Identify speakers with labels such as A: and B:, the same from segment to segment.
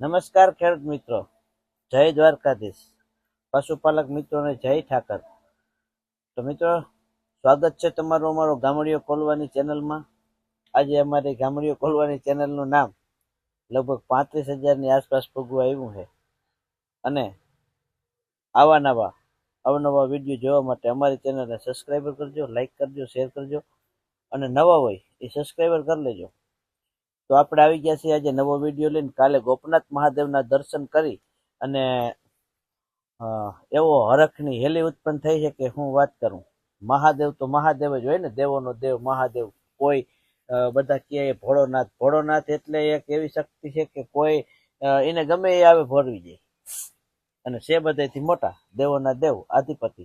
A: નમસ્કાર ખેડૂત મિત્રો. જય દ્વારકાધીશ. પશુપાલક મિત્રોને જય ઠાકર. તો મિત્રો, સ્વાગત છે તમારું અમારો ગામડીઓ ખોલવાની ચેનલમાં. આજે અમારી ગામડીઓ ખોલવાની ચેનલનું નામ લગભગ પાંત્રીસ હજારની આસપાસ પગવું આવ્યું છે. અને આવા નવા અવનવા વીડિયો જોવા માટે અમારી ચેનલને સબસ્ક્રાઈબર કરજો લાઈક કરજો શેર કરજો. અને નવા હોય એ સબસ્ક્રાઈબર કરી લેજો. તો આપણે આવી ગયા છીએ આજે નવો વીડિયો લઈને. કાલે ગોપનાથ મહાદેવના દર્શન કરી અને એવો હરખની હેલી ઉત્પન્ન થઈ છે કે હું વાત કરું. મહાદેવ તો મહાદેવ જ હોય ને, દેવોનો દેવ, મહાદેવ. કોઈ બધા કહે ભોળોનાથ ભોળોનાથ એટલે એક એવી શક્તિ છે કે કોઈ એને ગમે એ આવે ભોળવી જાય અને છે બધાથી મોટા, દેવોના દેવ, આધિપતિ.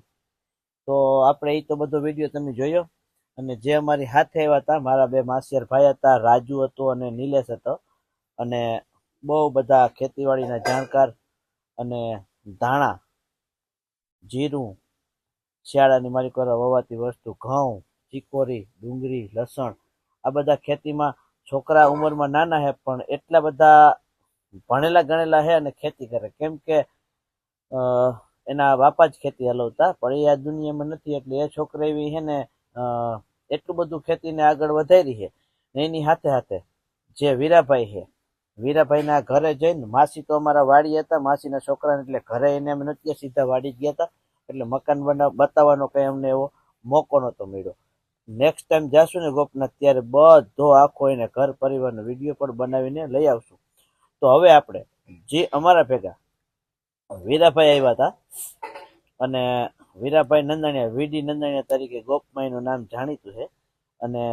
A: તો આપણે એ તો બધો વીડિયો તમે જોયો? અને જે અમારી હાથે આવ્યા હતા, મારા બે માસિયાર ભાઈ હતા, રાજુ હતો અને નિલેશ હતો. અને બહુ બધા ખેતીવાડીના જાણકાર અને ધાણા, જીરું, શિયાળાની મારી કરવા વવાતી વસ્તુ, ઘઉં, ચીકોરી, ડુંગળી, લસણ, આ બધા ખેતીમાં છોકરા ઉંમરમાં નાના છે પણ એટલા બધા ભણેલા ગણેલા છે અને ખેતી કરે. કેમ કે એના બાપા જ ખેતી હલવતા, પણ એ આ દુનિયામાં નથી, એટલે એ છોકરા એવી છે ને એટલું બધું ખેતીને આગળ વધારી છે એની હાથે હાથે જે વીરાભાઈ છે, વીરાભાઈના ઘરે જઈને માસી તો અમારા વાડી હતા, માસીના છોકરાને એટલે ઘરે એને અમે નથી સીધા વાડી જ ગયા હતા. એટલે મકાન બનાવ બતાવવાનો કંઈ અમને એવો મોકો નહોતો મળ્યો. નેક્સ્ટ ટાઈમ જાશું ને ગોપનાથ, ત્યારે બધો આખો એને ઘર પરિવારનો વીડિયો પણ બનાવીને લઈ આવશું. તો હવે આપણે જે અમારા ભેગા વીરાભાઈ આવ્યા હતા અને વીરાભાઈ નંદાણીયા, વીડી નંદાણીયા તરીકે ગોપમાઈનું નામ જાણીતું છે. અને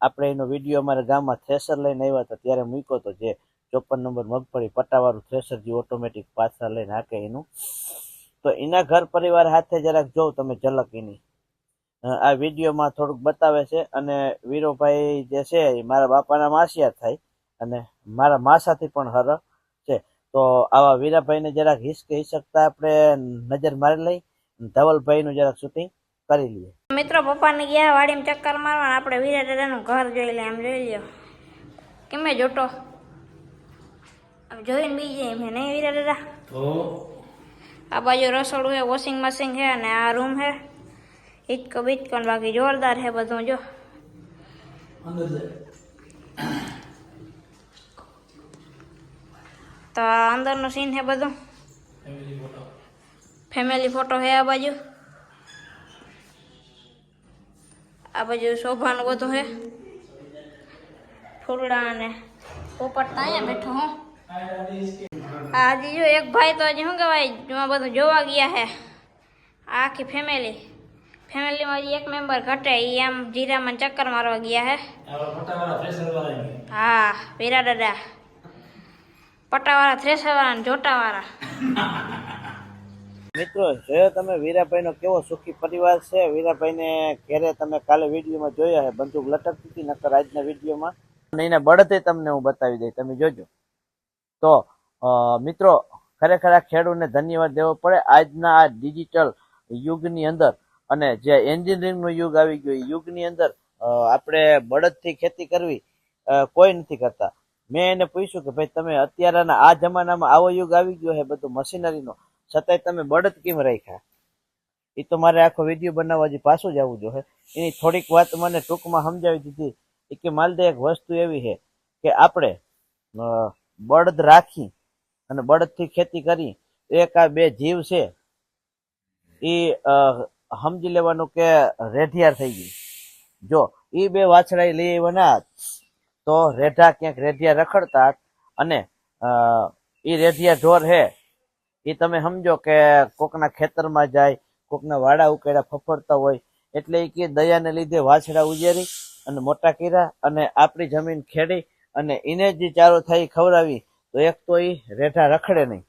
A: આપણે એનો વીડિયો અમારા ગામમાં થ્રેસર લઈને આવ્યા હતા, ત્યારે મૂક્યો હતો જે ચોપન નંબર મગફળી પટ્ટાવાળું થ્રેસર જે ઓટોમેટિક પાછા લઈને હાકે એનું. તો એના ઘર પરિવાર હાથે જરાક જોઉં તમે ઝલક એની આ વિડીયોમાં થોડુંક બતાવે છે અને વીરોભાઈ જે છે એ મારા બાપાના માસિયાર થાય અને મારા માસાથી પણ હર તો આવા વીરાભાઈને જરાક હિસ્ક હિસકતા આપણે નજર મારી લઈ ધવલભાઈનું જરાક શૂટિંગ કરી લઈએ.
B: મિત્રો પપ્પાને ગયા વાડીમાં ચક્કર મારવા ને આપણે વીરા દાદાનું ઘર જોઈ લે એમ જોઈ લ્યો. કેમે જોટો? આમ જોઈને બી જાય એમ નહીં વીરા દાદા? આ બાજુ રસોડું છે વોશિંગ મશીન છે અને આ રૂમ છે હિચકો બીચકો ને બાકી જોરદાર છે બધું જો. તો આ અંદરનું સીન છે બધું. ફેમિલી ફોટો છે આ બાજુ. આ બાજુ શોભાનું બધું છે. ફૂલડા અને પોપટ તો અહીંયા બેઠો હું. આ હજી જો એક ભાઈ તો હજી શું કહેવાય એમાં બધું જોવા ગયા છે. આ આખી ફેમિલી ફેમિલીમાં હજી એક મેમ્બર ઘટે એ આમ જીરામાં ચક્કર મારવા ગયા છે. હા વીરા દાદા. પટ્ટાવાળા થ્રેસરવાળા જોટાવાળા.
A: મિત્રો જોયો તમે વીરાભાઈનો કેવો સુખી પરિવાર છે, વીરાભાઈને ઘેરે તમે કાલે વિડીયોમાં જોયા છે બંદૂક લટકતી હતી, નકર આજના વિડીયોમાં. એના બળતે તમને હું બતાવી દઈ તમે જોજો. તો મિત્રો, ખરેખર આ ખેડૂતને ધન્યવાદ દેવો પડે. આજના આ ડિજિટલ યુગની અંદર અને જે એન્જિનિયરિંગનો યુગ આવી ગયો યુગની અંદર આપણે બળદથી ખેતી કરવી કોઈ નથી કરતા. મેં એને પૂછ્યું કે ભાઈ, તમે અત્યારના આ જમાનામાં આવો યુગ આવી ગયો છે બધું મશીનરીનો. છતાંય તમે બળદ કેમ રાખ્યા? એ તો મારે આખો વીડિયો બનાવવા હજી પાછું જ આવવું જોઈએ. એની થોડીક વાત મને ટૂંકમાં સમજાવી દીધી. એ કે માલદે એક વસ્તુ એવી છે કે આપણે બળદ રાખી અને બળદથી ખેતી કરી. એક આ બે જીવ છે. એ સમજી લેવાનું કે રેઢિયાર થઈ ગઈ. જો એ બે વાછડા લઈ આવ્યા તો રેઢા ક્યાંક રેઢિયા રખડતા અને એ રેઢિયા ઢોર હે એ તમે સમજો કે કોકના ખેતરમાં જાય, કોકના વાડા ઉકેડા ફફડતા હોય, એટલે એ કે દયાને લીધે વાછડા ઉજેરી અને મોટા કર્યા અને આપણી જમીન ખેડી અને એને જે ચારો થાય ખવડાવી, તો એક તો એ રેઢા રખડે નહીં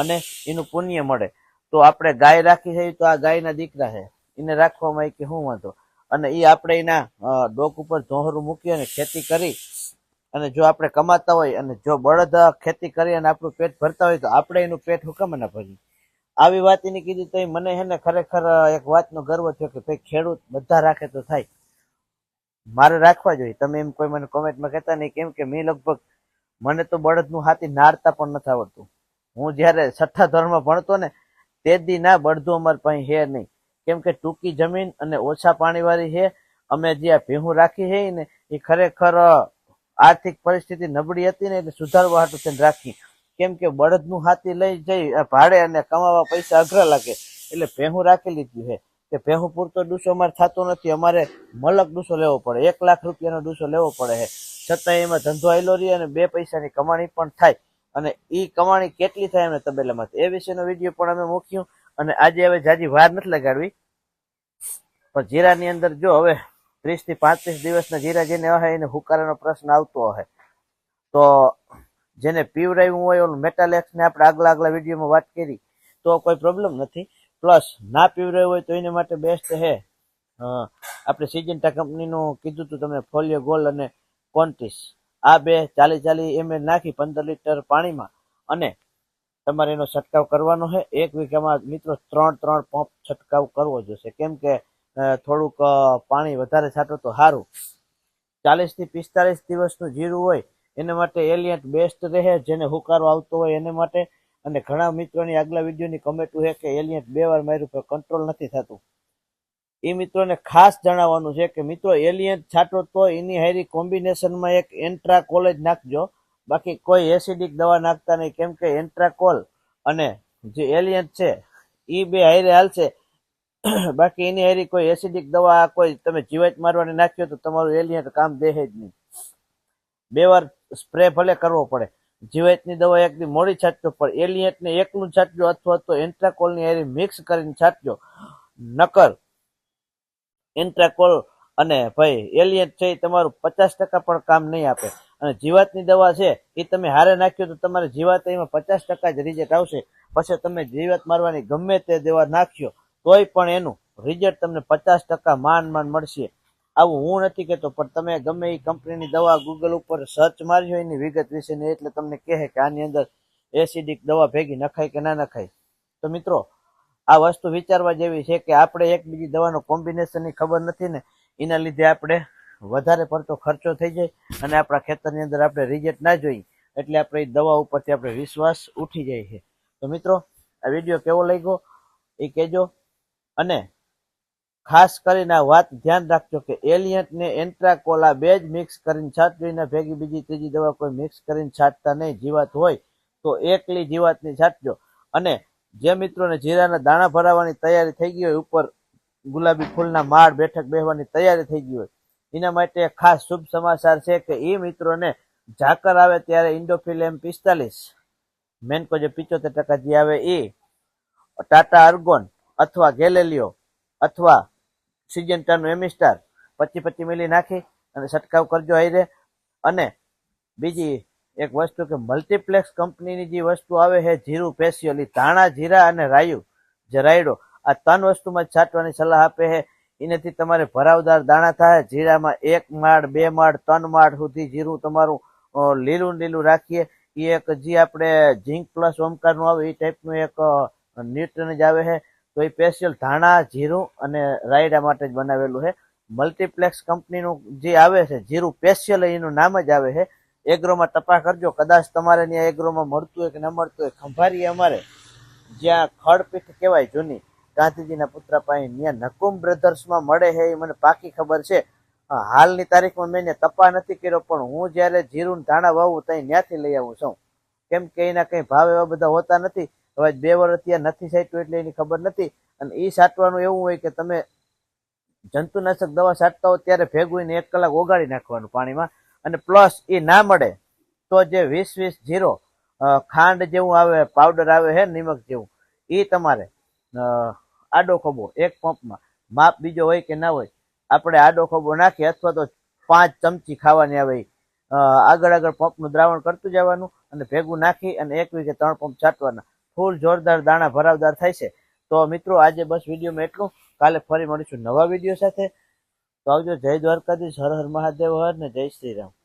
A: અને એનું પુણ્ય મળે. તો આપણે ગાય રાખી છે તો આ ગાયના દીકરા છે એને રાખવામાં કે શું વાંધો? અને એ આપણે એના ડોક ઉપર ધોહરું મૂકી અને ખેતી કરી અને જો આપણે કમાતા હોય અને જો બળદ ખેતી કરી અને આપણું પેટ ભરતા હોય તો આપણે એનું પેટ હુકમ ના ભરીએ? આવી વાત એની કીધી તો મને હે ને ખરેખર એક વાતનો ગર્વ થયો કે ભાઈ ખેડૂત બધા રાખે તો થાય. મારે રાખવા જોઈએ. તમે એમ કોઈ મને કોમેન્ટમાં કહેતા નહીં કેમ કે મેં લગભગ, મને તો બળદનું હાથી નારતા પણ નથી આવડતું. હું જ્યારે છઠ્ઠા ધોરણમાં ભણતો ને તે દી ના બળદું અમારે પાસે હે નહીં. કેમ કે ટૂંકી જમીન અને ઓછા પાણીવાળી છે, અમે જ્યાં ભેહું રાખી છે ને, એ ખરેખર આર્થિક પરિસ્થિતિ નબળી હતી ને એટલે સુધારવા હાટુ તેને રાખી. કેમ કે બળદનું હાથી લઈ જઈ ભાડે અને કમાવા પૈસા અઘરા લાગે. એટલે ભેહું રાખી લીધું છે. કે ભેહું પૂરતો ડૂસો અમારે થતો નથી, અમારે મલક ડૂસો લેવો પડે. એક લાખ રૂપિયાનો ડૂસો લેવો પડે છે. છતાં એમાં ધંધો આવેલો રહે અને બે પૈસાની કમાણી પણ થાય. અને એ કમાણી કેટલી થાય એમને તબેલામાં એ વિશેનો વીડિયો પણ અમે મૂક્યું. અને આજે હવે જાજી વાર નથી લગાડવી. પણ જીરાની અંદર જો હવે ત્રીસથી પાંત્રીસ દિવસના જીરા જેને હોય એને હુકારાનો પ્રશ્ન આવતો હોય તો જેને પીવરાવ્યું હોય, ઓલું મેટાલેક્સને આપણે આગલા આગલા વિડીયોમાં વાત કરી, તો કોઈ પ્રોબ્લેમ નથી. પ્લસ ના પીવરાયું હોય તો એને માટે બેસ્ટ છે આપણે સિજન્ટા કંપનીનું કીધું હતું તમને ફોલિયો ગોલ્ડ અને કોન્ટિસ. આ બે ચાલી ચાલી એમએલ નાખી પંદર લીટર પાણીમાં. અને તમારે એનો છંટકાવ કરવાનો છે. એક વીઘામાં મિત્રો ત્રણ ત્રણ પંપ છંટકાવ કરવો જોશે. કેમ કે થોડુંક પાણી વધારે છાંટો તો સારું ચાલીસથી પિસ્તાલીસ દિવસનું જીરું હોય, એના માટે એલિયન્ટ બેસ્ટ રહે, જેને હુકારો આવતો હોય એને માટે. અને ઘણા મિત્રોની આગલા વિડીયોની કમેટું છે કે એલિયન્ટ બે વાર માર્યું પણ કંટ્રોલ નથી થતું. એ મિત્રોને ખાસ જણાવવાનું છે કે મિત્રો, એલિયન્ટ છાંટો તો એની હારી કોમ્બિનેશનમાં એક એન્ટ્રા કોલેજ નાખજો. બાકી કોઈ એસિડિક દવા નાખતા નહીં. કેમ કે એન્ટ્રાકોલ અને જે એલિયન્ટ છે એ બે હારે હાલશે. બાકી એની હારી કોઈ એસિડિક દવા કોઈ તમે જીવાત મારવાની નાખ્યો તો તમારું એલિયન્ટ કામ દેહે જ નહીં. બે વાર સ્પ્રે ભલે કરવો પડે. જીવાતની દવા એક મોડી છાંટજો, પણ એલિયન્ટને એકલું છાંટજો અથવા તો એન્ટ્રાકોલની હારી મિક્સ કરીને છાંટજો. નકર એન્ટ્રાકોલ અને ભાઈ એલિયન્ટ છે એ તમારું પચાસ ટકા પણ કામ નહીં આપે. અને જીવાતની દવા છે, એ તમે હારે નાખ્યો તો તમારે જીવાત એમાં પચાસ ટકા જ રિઝલ્ટ આવશે. પછી તમે જીવાત મારવાની ગમે તે દવા નાખ્યો, તોય પણ એનું રિઝલ્ટ તમને પચાસ ટકા માન માન મળશે. આવું હું નથી કહેતો, પણ તમે ગમે એ કંપનીની દવા ગૂગલ ઉપર સર્ચ મારજો એની વિગત વિશેની, એટલે તમને કહે કે આની અંદર એસિડિક દવા ભેગી નખાય કે ના નખાય. તો મિત્રો, આ વસ્તુ વિચારવા જેવી છે કે આપણે એક બીજી દવાનો કોમ્બિનેશનની ખબર નથી ને, એના લીધે આપણે વધારે પડતો ખર્ચો થઈ જાય અને આપણા ખેતરની અંદર આપણે રિઝલ્ટ ના જોઈએ એટલે આપણે એ દવા ઉપરથી આપણે વિશ્વાસ ઉઠી જાય છે. તો મિત્રો, આ વીડિયો કેવો લાગ્યો એ કહેજો અને ખાસ કરીને આ વાત ધ્યાન રાખજો કે એલિયન્ટ ને એન્ટ્રાકોલા બે જ મિક્સ કરીને છાંટવીને ભેગી બીજી ત્રીજી દવા કોઈ મિક્સ કરીને છાંટતા નહીં, જીવાત હોય તો એકલી જીવાતની છાંટજો. અને જે મિત્રોને જીરાના દાણા ભરાવાની તૈયારી થઈ ગઈ હોય, ઉપર ગુલાબી ફૂલના માળ બેઠક બેહવાની તૈયારી થઈ ગઈ હોય એના માટે ખાસ શુભ સમાચાર છે કે એ મિત્રોને ઝાકર આવે ત્યારે ઇન્ડોફિલ એમ પિસ્તાલીસ. મેનકો જે પિચોતેર ટકા જે આવે એ ટાટા અર્ગોન અથવા ગેલેલિયો અથવા સિજન્ટાનું એમિસ્ટાર પચી પચી મિલી નાખી અને છંટકાવ કરજો હાઈરે અને બીજી એક વસ્તુ કે મલ્ટીપ્લેક્સ કંપનીની જે વસ્તુ આવે છે, જીરું સ્પેશિયલ તાણા જીરા અને રાયુ, જે રાયડો, આ ત્રણ વસ્તુમાં છાંટવાની સલાહ આપે છે. એનાથી તમારે ભરાવદાર દાણા થાય, જીરામાં એક માળ, બે માળ, ત્રણ માળ સુધી જીરું તમારું લીલું લીલું રાખીએ. એ એક જે આપણે ઝીંક પ્લસ ઓમકારનું આવે એ ટાઈપનું એક ન્યુટ્રન જ આવે છે તો એ સ્પેશિયલ ધાણા, જીરું અને રાયડા માટે જ બનાવેલું છે મલ્ટીપ્લેક્સ કંપનીનું જે આવે છે, જીરું સ્પેશિયલ એનું નામ જ આવે છે એગ્રોમાં તપાસ કરજો, કદાચ તમારે ત્યાં એગ્રોમાં મળતું હોય કે ન મળતું હોય. ખંભારી અમારે, જ્યાં ખડપીઠ કહેવાય જૂની ગાંધીજીના પુત્ર પાસે ત્યાં નકુમ બ્રધર્સમાં મળે છે એ મને પાકી ખબર છે. હાલની તારીખમાં મેં તપા નથી કર્યો, પણ હું જ્યારે જીરું ધાણા વાવું ત્યાં ત્યાંથી લઈ આવું છું. કેમ કે એના કઈ ભાવ એવા બધા હોતા નથી. હવે બે વર્ષ ત્યાં નથી સાચવું એટલે એની ખબર નથી. અને એ સાટવાનું એવું હોય કે તમે જંતુનાશક દવા છાંટતા હો ત્યારે ભેગું એક કલાક ઓગાળી નાખવાનું પાણીમાં. અને પ્લસ એ ના મળે તો જે વીસ વીસ જીરો ખાંડ જેવું આવે પાવડર આવે છે નિમક જેવું. એ તમારે આડો ખભો, એક પંપમાં. માપ બીજો હોય કે ના હોય, આપણે આડો ખભો નાખીએ અથવા તો પાંચ ચમચી ખાવાની આવે આગળ આગળ પંપનું દ્રાવણ કરતું જવાનું અને ભેગું નાખી અને એક વીઘે ત્રણ પંપ છાંટવાના. ફૂલ જોરદાર દાણા ભરાવદાર થાય છે. તો મિત્રો, આજે બસ વિડીયોમાં એટલું. કાલે ફરી મળીશું નવા વીડિયો સાથે. તો આવજો. જય દ્વારકાધીશ. હર હર મહાદેવ. હર ને જય શ્રી રામ.